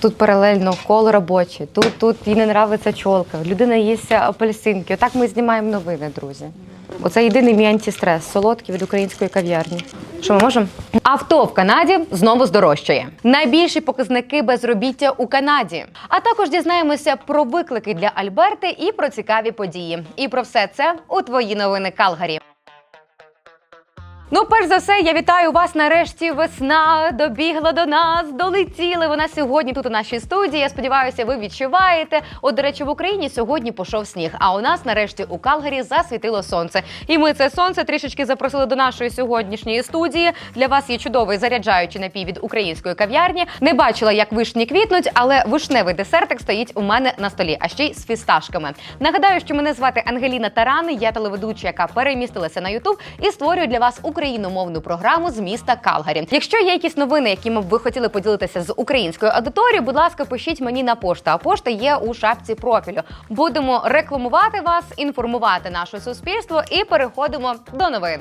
Тут паралельно коло робоче, тут, тут їй не нравиться чолка, людина їсть апельсинки. Отак ми знімаємо новини, друзі. Оце єдиний мій антистрес, солодкий від української кав'ярні. Що ми можемо? Авто в Канаді знову здорожчає. Найбільші показники безробіття у Канаді. А також дізнаємося про виклики для Альберти і про цікаві події. І про все це у твої новини Калгарі. Ну, перш за все, я вітаю вас. Нарешті весна добігла до нас, долетіли. Вона сьогодні тут у нашій студії. Я сподіваюся, ви відчуваєте. От, до речі, в Україні сьогодні пішов сніг. А у нас нарешті у Калгарі засвітило сонце. І ми це сонце трішечки запросили до нашої сьогоднішньої студії. Для вас є чудовий заряджаючий напій від української кав'ярні. Не бачила, як вишні квітнуть, але вишневий десертик стоїть у мене на столі, а ще й з фісташками. Нагадаю, що мене звати Ангеліна Тарани. Я телеведуча, яка перемістилася на Ютуб і створюю для вас україномовну програму з міста Калгарі. Якщо є якісь новини, якими б ви хотіли поділитися з українською аудиторією, будь ласка, пишіть мені на пошту. А пошта є у шапці профілю. Будемо рекламувати вас, інформувати наше суспільство і переходимо до новин.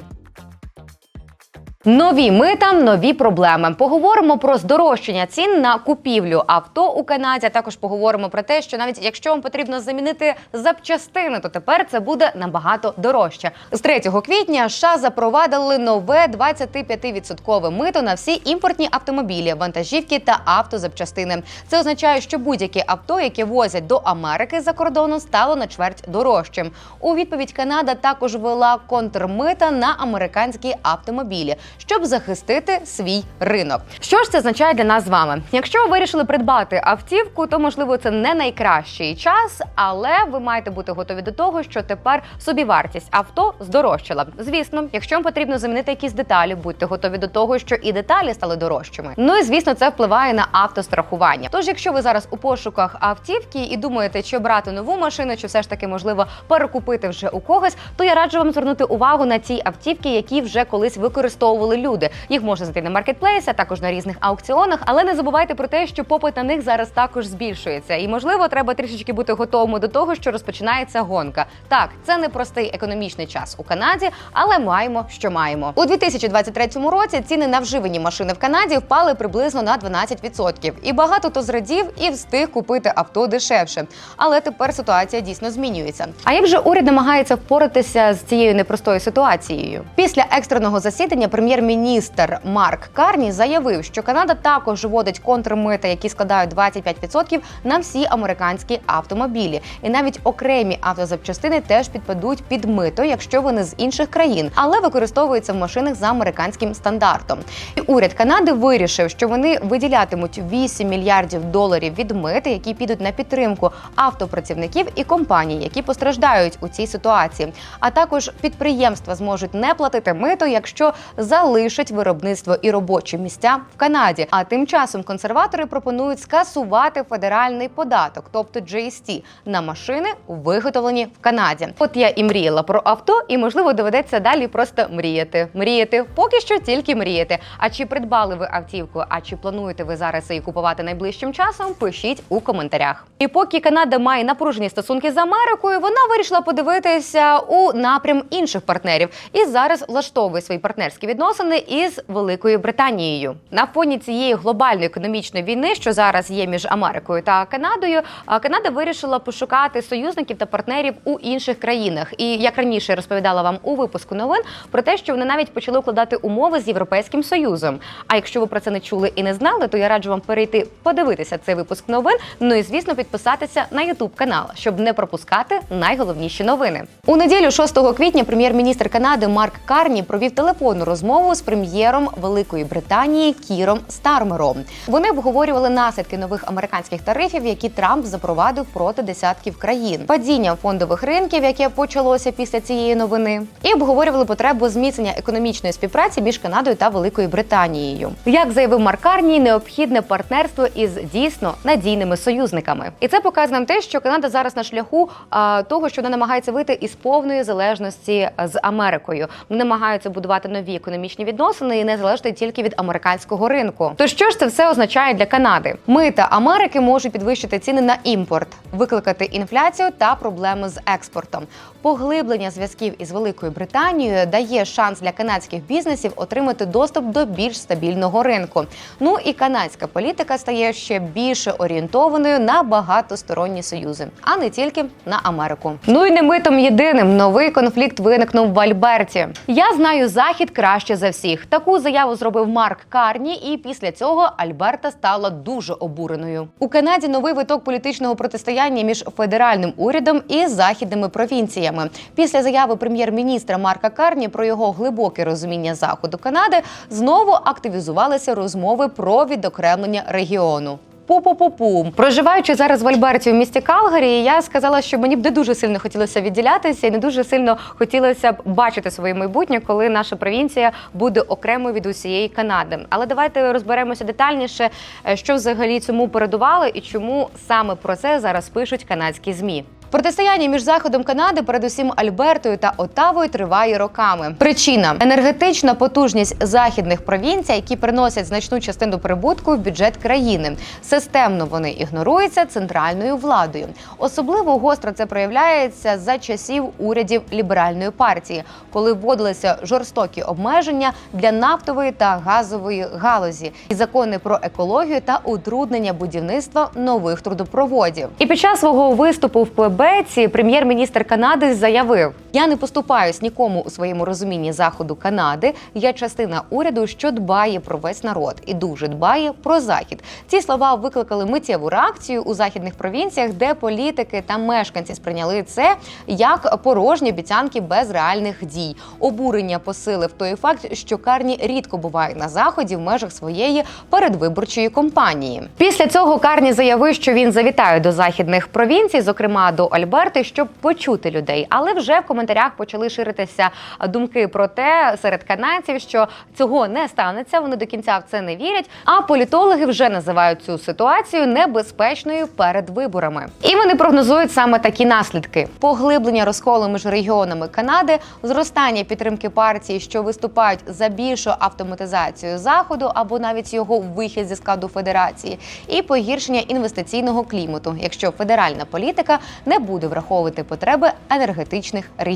Нові мита, нові проблеми. Поговоримо про здорожчання цін на купівлю авто у Канаді. Також поговоримо про те, що навіть якщо вам потрібно замінити запчастини, то тепер це буде набагато дорожче. З 3 квітня США запровадили нове 25% мито на всі імпортні автомобілі, вантажівки та автозапчастини. Це означає, що будь-яке авто, яке возять до Америки за кордону, стало на чверть дорожчим. У відповідь Канада також ввела контрмита на американські автомобілі щоб захистити свій ринок. Що ж це означає для нас з вами? Якщо ви вирішили придбати автівку, то можливо це не найкращий час, але ви маєте бути готові до того, що тепер собівартість авто здорожчала. Звісно, якщо вам потрібно замінити якісь деталі, будьте готові до того, що і деталі стали дорожчими. Ну і звісно, це впливає на автострахування. Тож, якщо ви зараз у пошуках автівки і думаєте, чи брати нову машину, чи все ж таки можливо перекупити вже у когось, то я раджу вам звернути увагу на ті автівки, які вже колись використовували люди. Їх можна знайти на маркетплейсі, також на різних аукціонах. Але не забувайте про те, що попит на них зараз також збільшується. І можливо, треба трішечки бути готовими до того, що розпочинається гонка. Так, це не простий економічний час у Канаді, але маємо, що маємо. У 2023 році ціни на вживані машини в Канаді впали приблизно на 12%. І багато хто зрадів і встиг купити авто дешевше. Але тепер ситуація дійсно змінюється. А як же уряд намагається впоратися з цією непростою ситуацією? Після екстреного засідання прем'єр-міністр Марк Карні заявив, що Канада також вводить контрмита, які складають 25% на всі американські автомобілі, і навіть окремі автозапчастини теж підпадуть під мито, якщо вони з інших країн, але використовуються в машинах за американським стандартом. І уряд Канади вирішив, що вони виділятимуть 8 мільярдів доларів від мити, які підуть на підтримку автопрацівників і компаній, які постраждають у цій ситуації. А також підприємства зможуть не платити мито, якщо залишать виробництво і робочі місця в Канаді. А тим часом консерватори пропонують скасувати федеральний податок, тобто GST, на машини, виготовлені в Канаді. От я і мріяла про авто, і можливо доведеться далі просто мріяти. Мріяти поки що тільки мріяти. А чи придбали ви автівку? А чи плануєте ви зараз її купувати найближчим часом? Пишіть у коментарях. І поки Канада має напружені стосунки з Америкою, вона вирішила подивитися у напрям інших партнерів і зараз влаштовує свої партнерські відносини із Великою Британією. На фоні цієї глобальної економічної війни, що зараз є між Америкою та Канадою, Канада вирішила пошукати союзників та партнерів у інших країнах. І як раніше розповідала вам у випуску новин про те, що вони навіть почали укладати умови з європейським союзом. А якщо ви про це не чули і не знали, то я раджу вам перейти подивитися цей випуск новин. Ну і звісно, підписатися на Ютуб канал, щоб не пропускати найголовніші новини. У неділю, 6 квітня, прем'єр-міністр Канади Марк Карні провів телефонну розмову з прем'єром Великої Британії Кіром Стармером. Вони обговорювали наслідки нових американських тарифів, які Трамп запровадив проти десятків країн, падіння фондових ринків, яке почалося після цієї новини, і обговорювали потребу зміцнення економічної співпраці між Канадою та Великою Британією. Як заявив Марк Карні, необхідне партнерство із дійсно надійними союзниками, і це показує нам те, що Канада зараз на шляху а, того, що вона намагається вийти із повної залежності з Америкою. Вони намагаються будувати нові економічні економічні відносини і не залежати тільки від американського ринку. То що ж це все означає для Канади? Мита Америки можуть підвищити ціни на імпорт, викликати інфляцію та проблеми з експортом. Поглиблення зв'язків із Великою Британією дає шанс для канадських бізнесів отримати доступ до більш стабільного ринку. Ну і канадська політика стає ще більше орієнтованою на багатосторонні союзи, а не тільки на Америку. Ну і не митом єдиним новий конфлікт виникнув в Альберті. Я знаю захід краще за всіх. Таку заяву зробив Марк Карні, і після цього Альберта стала дуже обуреною. У Канаді новий виток політичного протистояння між федеральним урядом і західними провінціями. Після заяви прем'єр-міністра Марка Карні про його глибоке розуміння заходу Канади знову активізувалися розмови про відокремлення регіону. Пу-пу-пу-пу. Проживаючи зараз в Альберті в місті Калгарі, я сказала, що мені б не дуже сильно хотілося відділятися і не дуже сильно хотілося б бачити своє майбутнє, коли наша провінція буде окремою від усієї Канади. Але давайте розберемося детальніше, е, що взагалі цьому передувало і чому саме про це зараз пишуть канадські змі. Протистояння між заходом Канади, передусім Альбертою та Отавою, триває роками. Причина енергетична потужність західних провінцій, які приносять значну частину прибутку в бюджет країни. Системно вони ігноруються центральною владою. Особливо гостро це проявляється за часів урядів ліберальної партії, коли вводилися жорстокі обмеження для нафтової та газової галузі, і закони про екологію та утруднення будівництва нових трудопроводів. І під час свого виступу в Квебеці прем'єр-міністр Канади заявив: Я не поступаюсь нікому у своєму розумінні заходу Канади. Я частина уряду, що дбає про весь народ і дуже дбає про захід. Ці слова викликали миттєву реакцію у західних провінціях, де політики та мешканці сприйняли це як порожні обіцянки без реальних дій. Обурення посилив той факт, що Карні рідко буває на заході в межах своєї передвиборчої кампанії. Після цього Карні заявив, що він завітає до західних провінцій, зокрема до Альберти, щоб почути людей. Але вже в коментарях почали ширитися думки про те серед канадців, що цього не станеться. Вони до кінця в це не вірять. А політологи вже називають цю ситуацію небезпечною перед виборами. І вони прогнозують саме такі наслідки: поглиблення розколу між регіонами Канади, зростання підтримки партії, що виступають за більшу автоматизацію заходу або навіть його вихід зі складу федерації, і погіршення інвестиційного клімату, якщо федеральна політика не буде враховувати потреби енергетичних регіонів.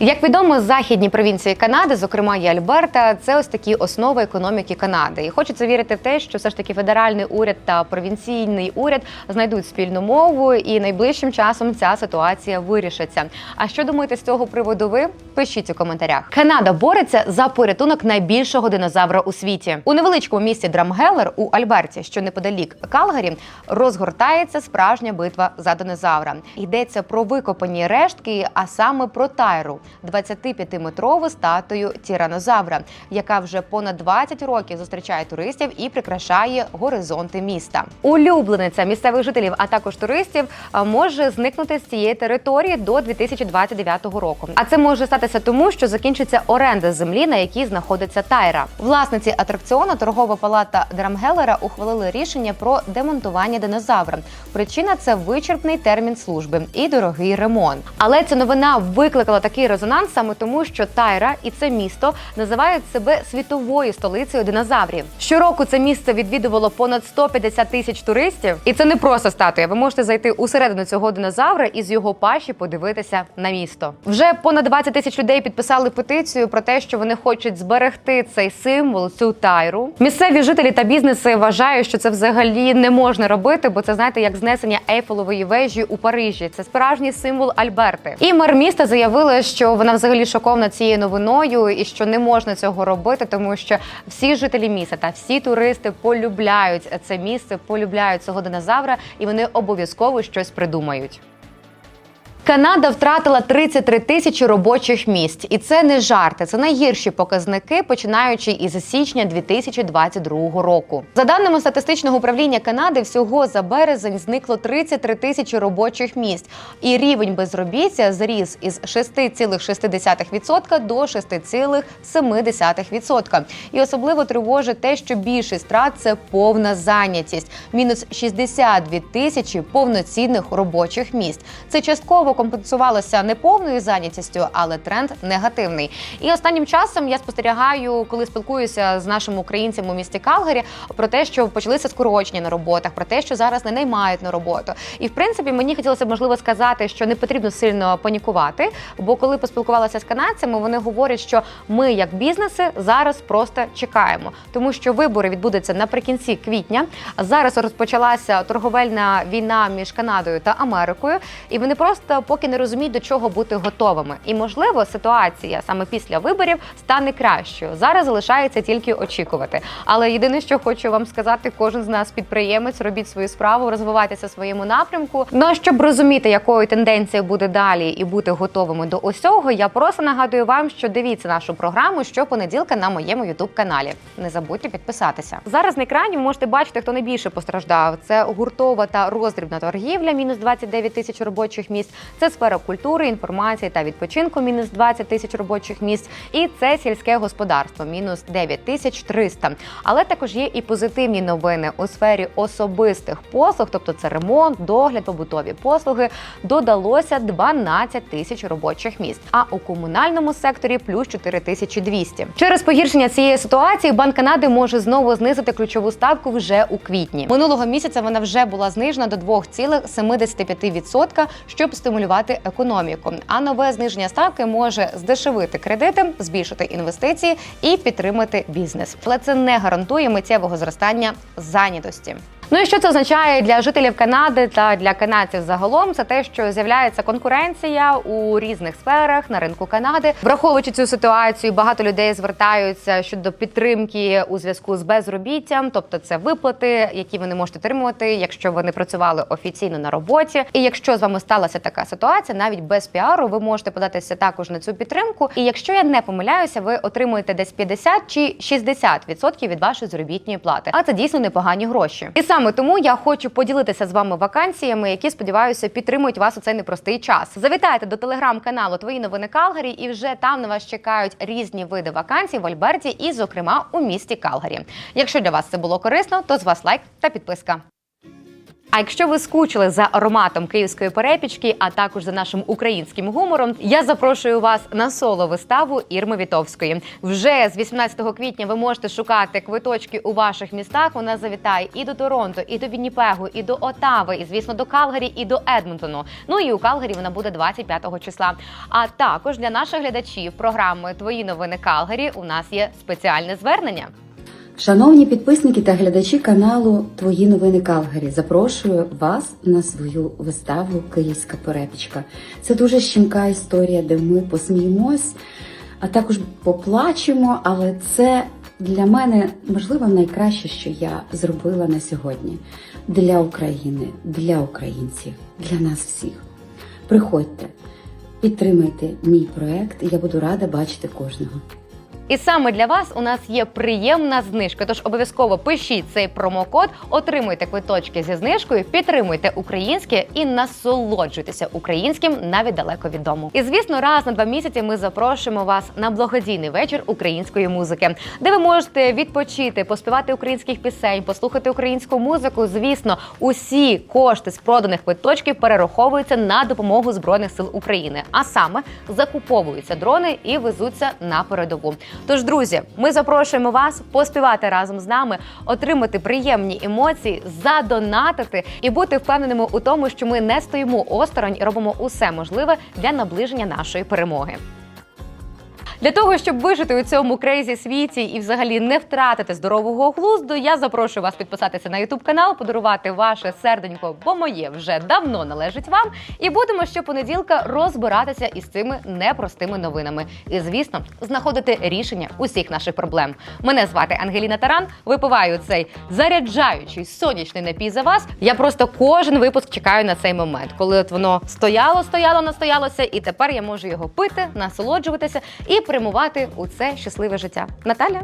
Як відомо, західні провінції Канади, зокрема і Альберта, це ось такі основи економіки Канади. І хочеться вірити в те, що все ж таки федеральний уряд та провінційний уряд знайдуть спільну мову, і найближчим часом ця ситуація вирішиться. А що думаєте з цього приводу? Ви пишіть у коментарях. Канада бореться за порятунок найбільшого динозавра у світі у невеличкому місті Драмгелер у Альберті, що неподалік Калгарі, розгортається справжня битва за динозавра. Йдеться про викопані рештки, а саме про тайру 25-метрову статую тиранозавра, яка вже понад 20 років зустрічає туристів і прикрашає горизонти міста. Улюблениця місцевих жителів, а також туристів, може зникнути з цієї території до 2029 року. А це може статися тому, що закінчиться оренда землі, на якій знаходиться тайра. Власниці атракціону торгова палата Драмгелера ухвалили рішення про демонтування динозавра. Причина це вичерпний термін служби і дорогий ремонт. Але ця новина викликала такий резонанс саме тому, що Тайра і це місто називають себе світовою столицею динозаврів. Щороку це місце відвідувало понад 150 тисяч туристів, і це не просто статуя. Ви можете зайти усередину цього динозавра і з його пащі подивитися на місто. Вже понад 20 тисяч людей підписали петицію про те, що вони хочуть зберегти цей символ, цю тайру. Місцеві жителі та бізнеси вважають, що це взагалі не можна робити, бо це знаєте, як знесення Ейфелової вежі у Парижі. Це справжній символ Альберти. І мер міста заявила, що вона взагалі шокована цією новиною і що не можна цього робити, тому що всі жителі міста та всі туристи полюбляють це місце, полюбляють цього динозавра, і вони обов'язково щось придумають. Канада втратила 33 тисячі робочих місць, і це не жарти. Це найгірші показники, починаючи із січня 2022 року. За даними статистичного управління Канади, всього за березень зникло 33 тисячі робочих місць, і рівень безробіття зріс із 6,6% до 6,7%. І особливо тривожить те, що більшість втрат – це повна зайнятість, мінус 62 тисячі повноцінних робочих місць. Це частково можливо компенсувалося неповною зайнятістю, але тренд негативний. І останнім часом я спостерігаю, коли спілкуюся з нашими українцями у місті Калгарі, про те, що почалися скорочення на роботах, про те, що зараз не наймають на роботу. І в принципі мені хотілося б можливо сказати, що не потрібно сильно панікувати. Бо коли поспілкувалася з канадцями, вони говорять, що ми, як бізнеси, зараз просто чекаємо, тому що вибори відбудуться наприкінці квітня. Зараз розпочалася торговельна війна між Канадою та Америкою, і вони просто поки не розуміють до чого бути готовими. І можливо, ситуація саме після виборів стане кращою. Зараз залишається тільки очікувати. Але єдине, що хочу вам сказати, кожен з нас підприємець, робіть свою справу, розвивайтеся в своєму напрямку. Ну а щоб розуміти, якою тенденцією буде далі, і бути готовими до усього, я просто нагадую вам, що дивіться нашу програму щопонеділка на моєму ютуб каналі. Не забудьте підписатися. Зараз на екрані ви можете бачити, хто найбільше постраждав. Це гуртова та роздрібна торгівля, мінус 29 тисяч робочих місць. Це сфера культури, інформації та відпочинку, мінус 20 тисяч робочих місць. І це сільське господарство, мінус 9 тисяч 300. Але також є і позитивні новини у сфері особистих послуг, тобто це ремонт, догляд, побутові послуги. Додалося 12 тисяч робочих місць. А у комунальному секторі плюс 4200. Через погіршення цієї ситуації Банк Канади може знову знизити ключову ставку вже у квітні. Минулого місяця вона вже була знижена до 2,75%, щоб стимулювати економіку. А нове зниження ставки може здешевити кредити, збільшити інвестиції і підтримати бізнес. Але це не гарантує миттєвого зростання зайнятості. Ну і що це означає для жителів Канади та для канадців загалом? Це те, що з'являється конкуренція у різних сферах на ринку Канади. Враховуючи цю ситуацію, багато людей звертаються щодо підтримки у зв'язку з безробіттям, тобто це виплати, які ви не можете отримувати, якщо ви не працювали офіційно на роботі. І якщо з вами сталася така ситуація, навіть без піару, ви можете податися також на цю підтримку. І якщо я не помиляюся, ви отримуєте десь 50 чи 60% від вашої заробітної плати. А це дійсно непогані гроші. І саме тому я хочу поділитися з вами вакансіями, які сподіваюся підтримують вас у цей непростий час. Завітайте до телеграм-каналу Твої новини Калгарі, і вже там на вас чекають різні види вакансій в Альберті, і, зокрема, у місті Калгарі. Якщо для вас це було корисно, то з вас лайк та підписка. А якщо ви скучили за ароматом київської перепічки, а також за нашим українським гумором, я запрошую вас на соло виставу Ірми Вітовської. Вже з 18 квітня ви можете шукати квиточки у ваших містах. Вона завітає і до Торонто, і до Вінніпегу, і до Отави, і звісно до Калгарі, і до Едмонтону. Ну і у Калгарі вона буде 25 числа. А також для наших глядачів програми Твої новини Калгарі у нас є спеціальне звернення. Шановні підписники та глядачі каналу Твої новини Калгарі, запрошую вас на свою виставу Київська перепічка. Це дуже щемка історія, де ми посміємось, а також поплачемо. Але це для мене можливо найкраще, що я зробила на сьогодні для України, для українців, для нас всіх. Приходьте, підтримайте мій проект, я буду рада бачити кожного. І саме для вас у нас є приємна знижка. Тож обов'язково пишіть цей промокод, отримуйте квиточки зі знижкою, підтримуйте українське і насолоджуйтеся українським навіть далеко від дому. І звісно, раз на два місяці ми запрошуємо вас на благодійний вечір української музики, де ви можете відпочити, поспівати українських пісень, послухати українську музику. Звісно, усі кошти з проданих квиточків перераховуються на допомогу збройних сил України, а саме закуповуються дрони і везуться на передову. Тож, друзі, ми запрошуємо вас поспівати разом з нами, отримати приємні емоції, задонатити і бути впевненими у тому, що ми не стоїмо осторонь і робимо усе можливе для наближення нашої перемоги. Для того щоб вижити у цьому крейзі світі і взагалі не втратити здорового глузду, я запрошую вас підписатися на Ютуб канал, подарувати ваше серденько, бо моє вже давно належить вам. І будемо щопонеділка розбиратися із цими непростими новинами. І звісно, знаходити рішення усіх наших проблем. Мене звати Ангеліна Таран. Випиваю цей заряджаючий сонячний напій за вас. Я просто кожен випуск чекаю на цей момент, коли от воно стояло, стояло, настоялося, і тепер я можу його пити, насолоджуватися і прямувати у це щасливе життя. Наталя.